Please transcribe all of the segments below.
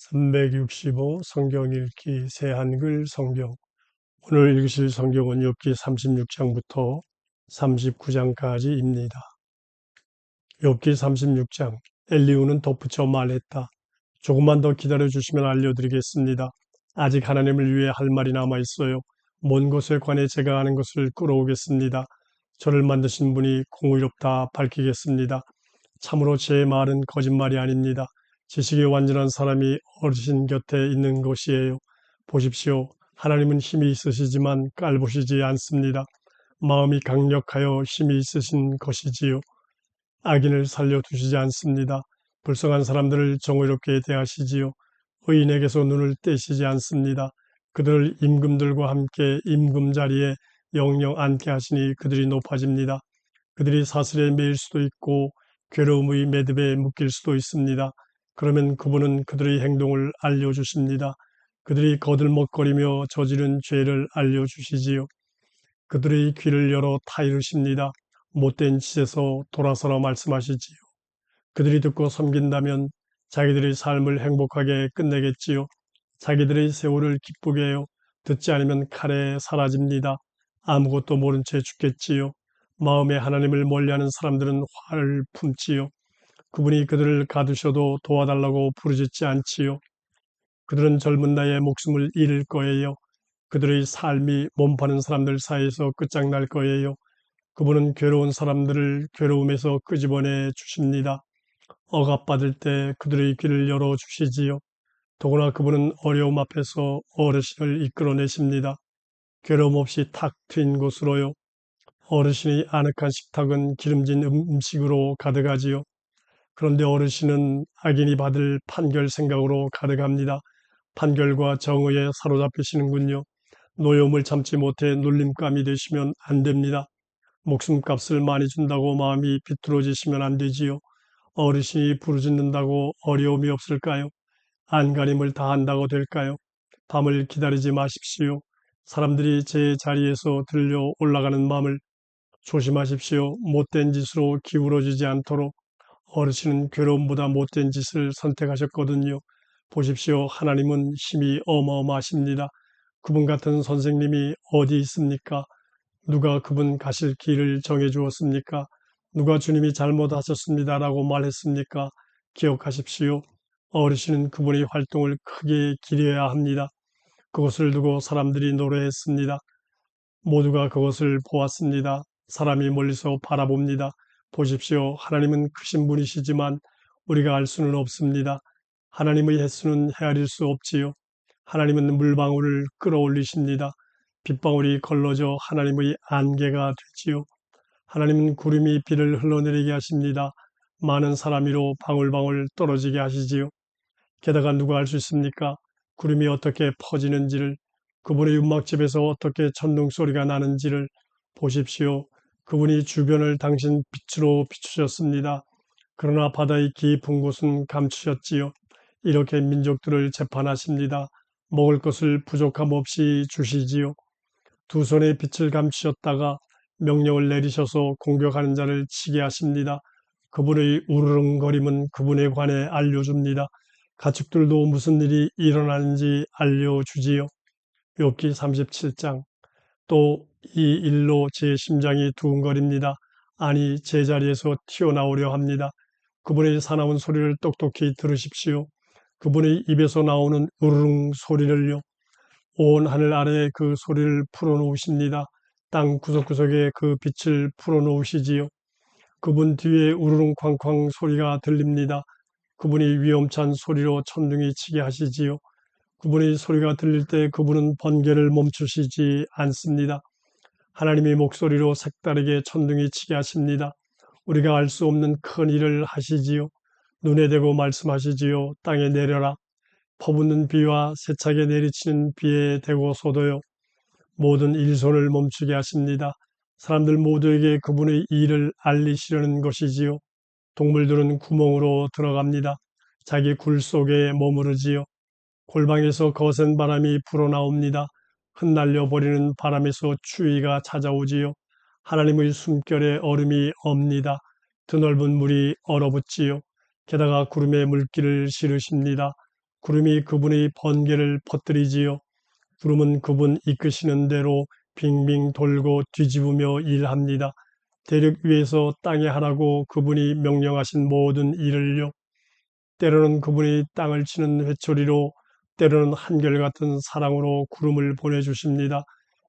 365 성경 읽기 새한글 성경 오늘 읽으실 성경은 욥기 36장부터 39장까지입니다. 욥기 36장 엘리우는 덧붙여 말했다. 조금만 더 기다려 주시면 알려드리겠습니다. 아직 하나님을 위해 할 말이 남아 있어요. 먼 곳에 관해 제가 아는 것을 끌어오겠습니다. 저를 만드신 분이 공의롭다 밝히겠습니다. 참으로 제 말은 거짓말이 아닙니다. 지식이 완전한 사람이 어르신 곁에 있는 것이에요. 보십시오. 하나님은 힘이 있으시지만 깔보시지 않습니다. 마음이 강력하여 힘이 있으신 것이지요. 악인을 살려두시지 않습니다. 불쌍한 사람들을 정의롭게 대하시지요. 의인에게서 눈을 떼시지 않습니다. 그들을 임금들과 함께 임금 자리에 영영 앉게 하시니 그들이 높아집니다. 그들이 사슬에 매일 수도 있고 괴로움의 매듭에 묶일 수도 있습니다. 그러면 그분은 그들의 행동을 알려주십니다. 그들이 거들먹거리며 저지른 죄를 알려주시지요. 그들의 귀를 열어 타이르십니다. 못된 짓에서 돌아서라 말씀하시지요. 그들이 듣고 섬긴다면 자기들의 삶을 행복하게 끝내겠지요. 자기들의 세월을 기쁘게 해요. 듣지 않으면 칼에 사라집니다. 아무것도 모른 채 죽겠지요. 마음에 하나님을 멀리하는 사람들은 화를 품지요. 그분이 그들을 가두셔도 도와달라고 부르짖지 않지요. 그들은 젊은 나이에 목숨을 잃을 거예요. 그들의 삶이 몸 파는 사람들 사이에서 끝장날 거예요. 그분은 괴로운 사람들을 괴로움에서 끄집어내 주십니다. 억압받을 때 그들의 귀를 열어 주시지요. 더구나 그분은 어려움 앞에서 어르신을 이끌어내십니다. 괴로움 없이 탁 트인 곳으로요. 어르신이 아늑한 식탁은 기름진 음식으로 가득하지요. 그런데 어르신은 악인이 받을 판결 생각으로 가득합니다. 판결과 정의에 사로잡히시는군요. 노여움을 참지 못해 놀림감이 되시면 안 됩니다. 목숨값을 많이 준다고 마음이 비뚤어지시면 안 되지요. 어르신이 부르짖는다고 어려움이 없을까요? 안간힘을 다한다고 될까요? 밤을 기다리지 마십시오. 사람들이 제 자리에서 들려 올라가는 마음을 조심하십시오. 못된 짓으로 기울어지지 않도록 어르신은 괴로움보다 못된 짓을 선택하셨거든요. 보십시오. 하나님은 힘이 어마어마하십니다. 그분 같은 선생님이 어디 있습니까? 누가 그분 가실 길을 정해 주었습니까? 누가 주님이 잘못하셨습니다라고 말했습니까? 기억하십시오. 어르신은 그분의 활동을 크게 기려야 합니다. 그것을 두고 사람들이 노래했습니다. 모두가 그것을 보았습니다. 사람이 멀리서 바라봅니다. 보십시오. 하나님은 크신 분이시지만 우리가 알 수는 없습니다. 하나님의 횟수는 헤아릴 수 없지요. 하나님은 물방울을 끌어올리십니다. 빗방울이 걸러져 하나님의 안개가 되지요. 하나님은 구름이 비를 흘러내리게 하십니다. 많은 사람 위로 방울방울 떨어지게 하시지요. 게다가 누가 알 수 있습니까? 구름이 어떻게 퍼지는지를 그분의 윤막집에서 어떻게 천둥 소리가 나는지를 보십시오. 그분이 주변을 당신 빛으로 비추셨습니다. 그러나 바다의 깊은 곳은 감추셨지요. 이렇게 민족들을 재판하십니다. 먹을 것을 부족함 없이 주시지요. 두 손에 빛을 감추셨다가 명령을 내리셔서 공격하는 자를 치게 하십니다. 그분의 우르릉거림은 그분에 관해 알려줍니다. 가축들도 무슨 일이 일어나는지 알려주지요. 욥기 37장 또 이 일로 제 심장이 두근거립니다. 아니 제자리에서 튀어나오려 합니다. 그분의 사나운 소리를 똑똑히 들으십시오. 그분의 입에서 나오는 우르릉 소리를요. 온 하늘 아래에 그 소리를 풀어놓으십니다. 땅 구석구석에 그 빛을 풀어놓으시지요. 그분 뒤에 우르릉 쾅쾅 소리가 들립니다. 그분이 위험찬 소리로 천둥이 치게 하시지요. 그분의 소리가 들릴 때 그분은 번개를 멈추시지 않습니다. 하나님의 목소리로 색다르게 천둥이 치게 하십니다. 우리가 알 수 없는 큰 일을 하시지요. 눈에 대고 말씀하시지요. 땅에 내려라. 퍼붓는 비와 세차게 내리치는 비에 대고 쏟아요. 모든 일손을 멈추게 하십니다. 사람들 모두에게 그분의 일을 알리시려는 것이지요. 동물들은 구멍으로 들어갑니다. 자기 굴 속에 머무르지요. 골방에서 거센 바람이 불어나옵니다. 흩날려 버리는 바람에서 추위가 찾아오지요. 하나님의 숨결에 얼음이 없니다. 드넓은 물이 얼어붙지요. 게다가 구름에 물기를 실으십니다. 구름이 그분의 번개를 퍼뜨리지요. 구름은 그분 이끄시는 대로 빙빙 돌고 뒤집으며 일합니다. 대륙 위에서 땅에 하라고 그분이 명령하신 모든 일을요. 때로는 그분이 땅을 치는 회초리로 때로는 한결같은 사랑으로 구름을 보내주십니다.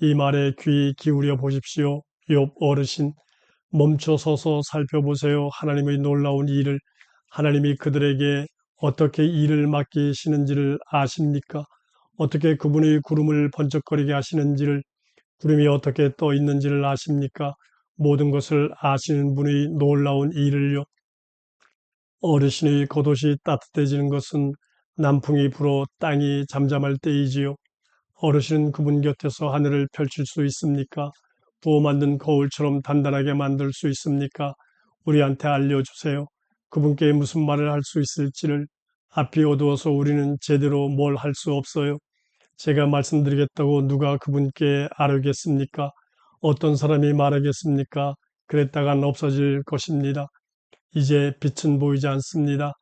이 말에 귀 기울여 보십시오. 욥 어르신 멈춰 서서 살펴보세요. 하나님의 놀라운 일을 하나님이 그들에게 어떻게 일을 맡기시는지를 아십니까? 어떻게 그분의 구름을 번쩍거리게 하시는지를 구름이 어떻게 떠 있는지를 아십니까? 모든 것을 아시는 분의 놀라운 일을요. 어르신의 겉옷이 따뜻해지는 것은 남풍이 불어 땅이 잠잠할 때이지요. 어르신은 그분 곁에서 하늘을 펼칠 수 있습니까? 부어 만든 거울처럼 단단하게 만들 수 있습니까? 우리한테 알려주세요. 그분께 무슨 말을 할 수 있을지를 앞이 어두워서 우리는 제대로 뭘 할 수 없어요. 제가 말씀드리겠다고 누가 그분께 아르겠습니까? 어떤 사람이 말하겠습니까? 그랬다간 없어질 것입니다. 이제 빛은 보이지 않습니다.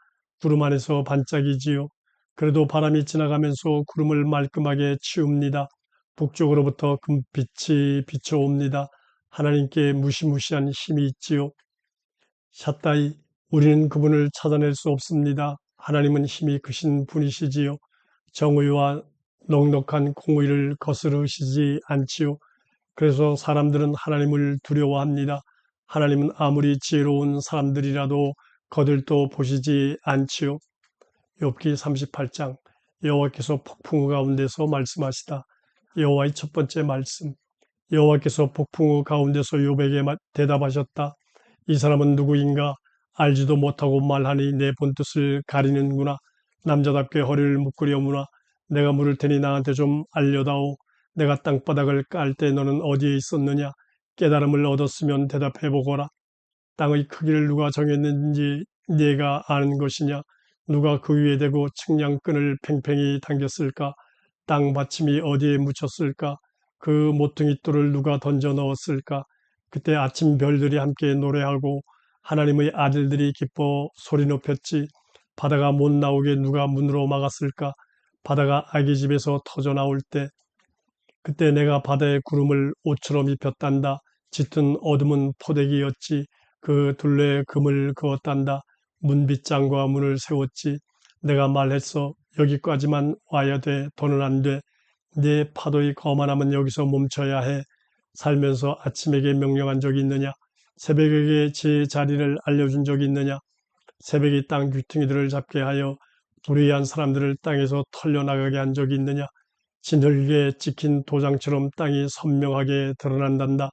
구름 안에서 반짝이지요. 그래도 바람이 지나가면서 구름을 말끔하게 치웁니다. 북쪽으로부터 금빛이 비춰옵니다. 하나님께 무시무시한 힘이 있지요. 샷다이, 우리는 그분을 찾아낼 수 없습니다. 하나님은 힘이 크신 분이시지요. 정의와 넉넉한 공의를 거스르시지 않지요. 그래서 사람들은 하나님을 두려워합니다. 하나님은 아무리 지혜로운 사람들이라도 거들떠 보시지 않지요. 욥기 38장 여호와께서 폭풍우 가운데서 말씀하시다. 여호와의 첫 번째 말씀. 여호와께서 폭풍우 가운데서 욥에게 대답하셨다. 이 사람은 누구인가? 알지도 못하고 말하니 내 본뜻을 가리는구나. 남자답게 허리를 묶으려무나. 내가 물을 테니 나한테 좀 알려다오. 내가 땅바닥을 깔 때 너는 어디에 있었느냐? 깨달음을 얻었으면 대답해보거라. 땅의 크기를 누가 정했는지 네가 아는 것이냐? 누가 그 위에 대고 측량끈을 팽팽히 당겼을까? 땅 받침이 어디에 묻혔을까? 그 모퉁이 돌을 누가 던져 넣었을까? 그때 아침 별들이 함께 노래하고 하나님의 아들들이 기뻐 소리 높였지. 바다가 못 나오게 누가 문으로 막았을까? 바다가 아기 집에서 터져 나올 때 그때 내가 바다의 구름을 옷처럼 입혔단다. 짙은 어둠은 포대기였지. 그 둘레에 금을 그었단다. 문빗장과 문을 세웠지. 내가 말했어. 여기까지만 와야 돼. 더는 안 돼. 내 파도의 거만함은 여기서 멈춰야 해. 살면서 아침에게 명령한 적이 있느냐? 새벽에게 제 자리를 알려준 적이 있느냐? 새벽이 땅 귀퉁이들을 잡게 하여 불의한 사람들을 땅에서 털려나가게 한 적이 있느냐? 진흙에 찍힌 도장처럼 땅이 선명하게 드러난단다.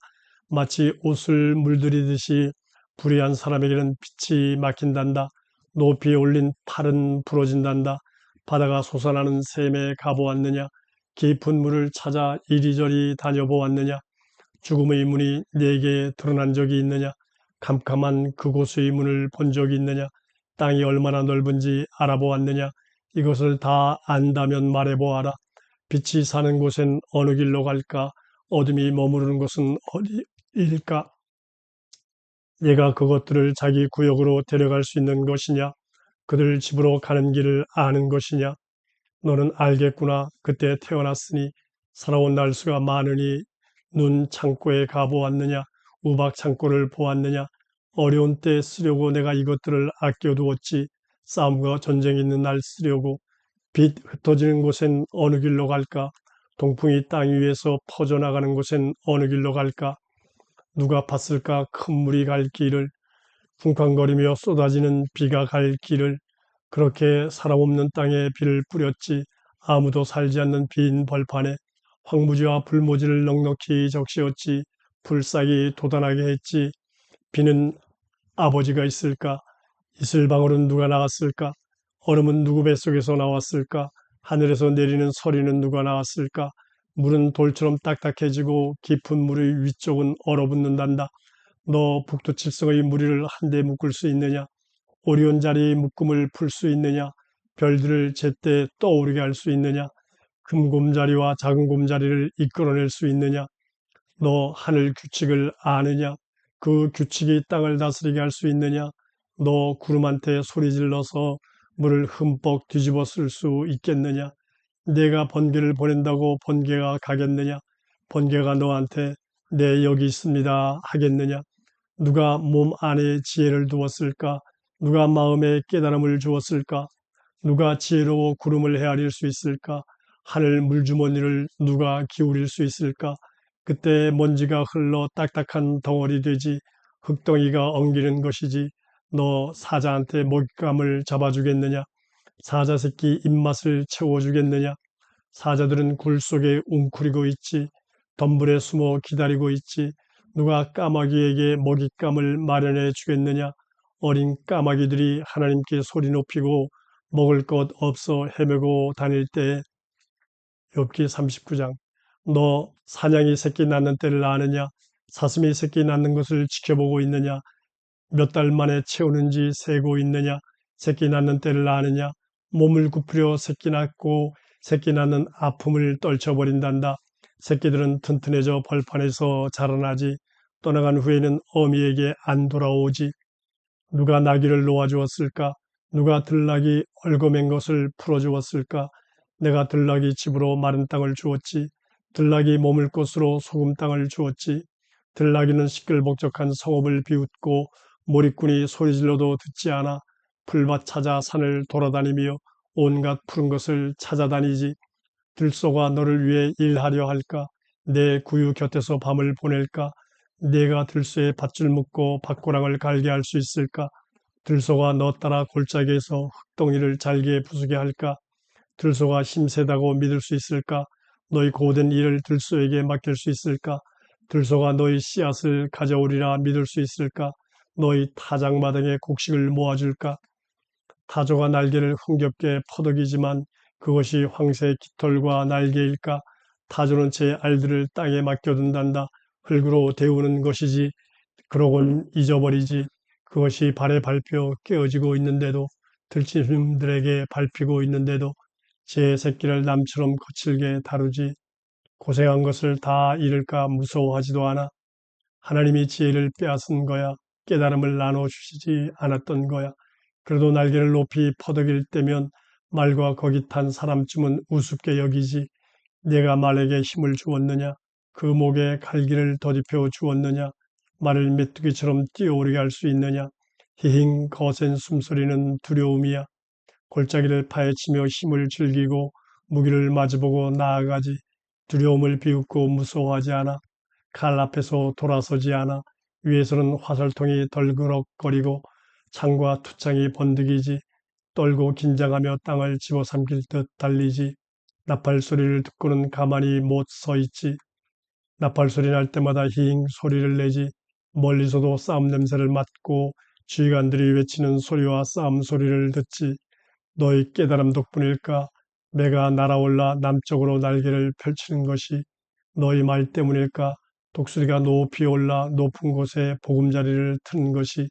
마치 옷을 물들이듯이 불의한 사람에게는 빛이 막힌단다. 높이 올린 팔은 부러진단다. 바다가 솟아나는 샘에 가보았느냐? 깊은 물을 찾아 이리저리 다녀보았느냐? 죽음의 문이 내게 드러난 적이 있느냐? 캄캄한 그곳의 문을 본 적이 있느냐? 땅이 얼마나 넓은지 알아보았느냐? 이것을 다 안다면 말해보아라. 빛이 사는 곳엔 어느 길로 갈까? 어둠이 머무르는 곳은 어디일까? 얘가 그것들을 자기 구역으로 데려갈 수 있는 것이냐? 그들 집으로 가는 길을 아는 것이냐? 너는 알겠구나. 그때 태어났으니 살아온 날수가 많으니 눈 창고에 가보았느냐? 우박 창고를 보았느냐? 어려운 때 쓰려고 내가 이것들을 아껴두었지. 싸움과 전쟁이 있는 날 쓰려고 빛 흩어지는 곳엔 어느 길로 갈까? 동풍이 땅 위에서 퍼져나가는 곳엔 어느 길로 갈까? 누가 봤을까? 큰 물이 갈 길을 쿵쾅거리며 쏟아지는 비가 갈 길을. 그렇게 사람 없는 땅에 비를 뿌렸지. 아무도 살지 않는 빈 벌판에 황무지와 불모지를 넉넉히 적시었지. 불싹이 돋아나게 했지. 비는 아버지가 있을까? 이슬방울은 누가 나왔을까? 얼음은 누구 뱃속에서 나왔을까? 하늘에서 내리는 소리는 누가 나왔을까 물은 돌처럼 딱딱해지고 깊은 물의 위쪽은 얼어붙는단다. 너 북두칠성의 무리를 한데 묶을 수 있느냐? 오리온 자리의 묶음을 풀 수 있느냐? 별들을 제때 떠오르게 할 수 있느냐? 금 곰자리와 작은 곰자리를 이끌어낼 수 있느냐? 너 하늘 규칙을 아느냐? 그 규칙이 땅을 다스리게 할 수 있느냐? 너 구름한테 소리 질러서 물을 흠뻑 뒤집어 쓸 수 있겠느냐? 내가 번개를 보낸다고 번개가 가겠느냐? 번개가 너한테 네 여기 있습니다 하겠느냐? 누가 몸 안에 지혜를 두었을까? 누가 마음에 깨달음을 주었을까? 누가 지혜로워 구름을 헤아릴 수 있을까? 하늘 물주머니를 누가 기울일 수 있을까? 그때 먼지가 흘러 딱딱한 덩어리 되지 흙덩이가 엉기는 것이지 너 사자한테 먹잇감을 잡아주겠느냐? 사자 새끼 입맛을 채워주겠느냐? 사자들은 굴 속에 웅크리고 있지 덤불에 숨어 기다리고 있지 누가 까마귀에게 먹잇감을 마련해 주겠느냐? 어린 까마귀들이 하나님께 소리 높이고 먹을 것 없어 헤매고 다닐 때 욥기 39장 너 사냥이 새끼 낳는 때를 아느냐? 사슴이 새끼 낳는 것을 지켜보고 있느냐? 몇 달 만에 채우는지 세고 있느냐? 새끼 낳는 때를 아느냐? 몸을 굽히려 새끼 낳고 새끼 낳는 아픔을 떨쳐버린단다. 새끼들은 튼튼해져 벌판에서 자라나지 떠나간 후에는 어미에게 안 돌아오지. 누가 나귀를 놓아주었을까? 누가 들락이 얽어맨 것을 풀어주었을까? 내가 들락이 집으로 마른 땅을 주었지. 들락이 머물 곳으로 소금 땅을 주었지. 들락이는 시끌벅적한 성읍을 비웃고 몰입꾼이 소리질러도 듣지 않아 풀밭 찾아 산을 돌아다니며 온갖 푸른 것을 찾아다니지. 들소가 너를 위해 일하려 할까? 내 구유 곁에서 밤을 보낼까? 내가 들소에 밧줄 묶고 밭고랑을 갈게 할 수 있을까? 들소가 너 따라 골짜기에서 흙덩이를 잘게 부수게 할까? 들소가 힘세다고 믿을 수 있을까? 너희 고된 일을 들소에게 맡길 수 있을까? 들소가 너희 씨앗을 가져오리라 믿을 수 있을까? 너희 타작마당에 곡식을 모아줄까? 타조가 날개를 흥겹게 퍼덕이지만 그것이 황새의 깃털과 날개일까? 타조는 제 알들을 땅에 맡겨둔단다. 흙으로 데우는 것이지. 그러곤 잊어버리지. 그것이 발에 밟혀 깨어지고 있는데도 들짐승들에게 밟히고 있는데도 제 새끼를 남처럼 거칠게 다루지. 고생한 것을 다 잃을까 무서워하지도 않아. 하나님이 지혜를 빼앗은 거야. 깨달음을 나눠주시지 않았던 거야. 그래도 날개를 높이 퍼덕일 때면 말과 거기 탄 사람쯤은 우습게 여기지. 내가 말에게 힘을 주었느냐? 그 목에 갈기를 더딥혀 주었느냐? 말을 메뚜기처럼 뛰어오르게 할 수 있느냐? 히힝 거센 숨소리는 두려움이야. 골짜기를 파헤치며 힘을 즐기고 무기를 마주보고 나아가지. 두려움을 비웃고 무서워하지 않아. 칼 앞에서 돌아서지 않아. 위에서는 화살통이 덜그럭거리고 창과 투창이 번득이지. 떨고 긴장하며 땅을 집어삼킬 듯 달리지. 나팔 소리를 듣고는 가만히 못 서 있지. 나팔 소리 날 때마다 히잉 소리를 내지. 멀리서도 싸움 냄새를 맡고 지휘관들이 외치는 소리와 싸움 소리를 듣지. 너희 깨달음 덕분일까? 매가 날아올라 남쪽으로 날개를 펼치는 것이 너희 말 때문일까? 독수리가 높이 올라 높은 곳에 보금자리를 트는 것이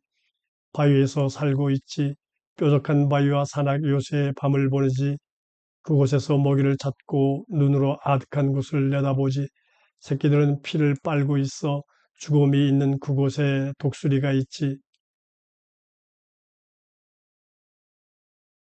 바위에서 살고 있지. 뾰족한 바위와 산악 요새에 밤을 보내지. 그곳에서 먹이를 찾고 눈으로 아득한 곳을 내다보지. 새끼들은 피를 빨고 있어 죽음이 있는 그곳에 독수리가 있지.